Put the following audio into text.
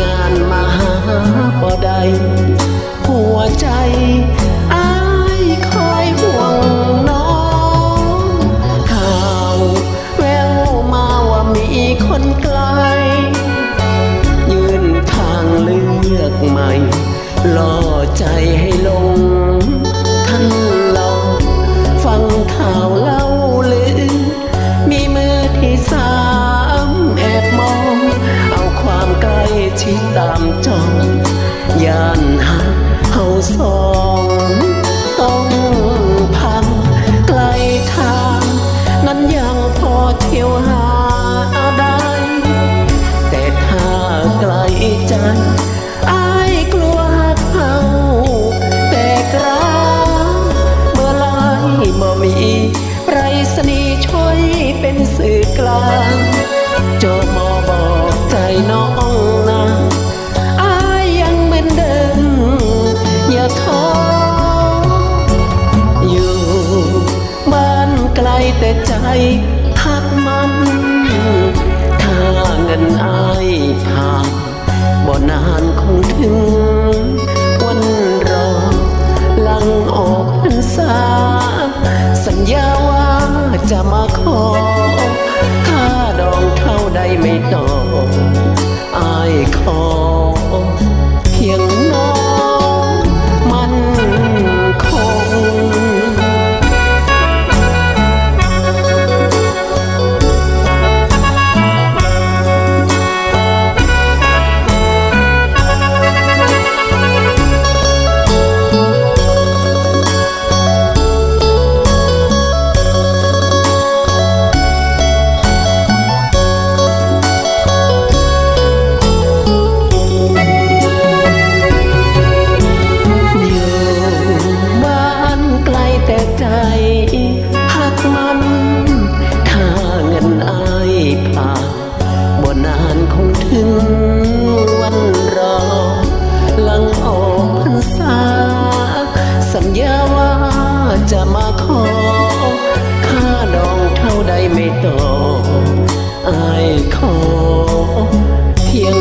งานมาหาบ่ไดหัวใจ ตามจองยานหาเฮาสองต้องพังไกลทาง นั้นยังพอเที่ยวหาได้ แต่ถ้าไกลใจอายกลัวเฮาแต่กราเมื่อไรบ่มีไรสนีช่วยเป็นสื่อกลางจอม ทักมันถ้าเงินอายผ่านบ่นานคงถึง จะมาขอค่าดองเท่าใดไม่ต่ออายขอ เพียง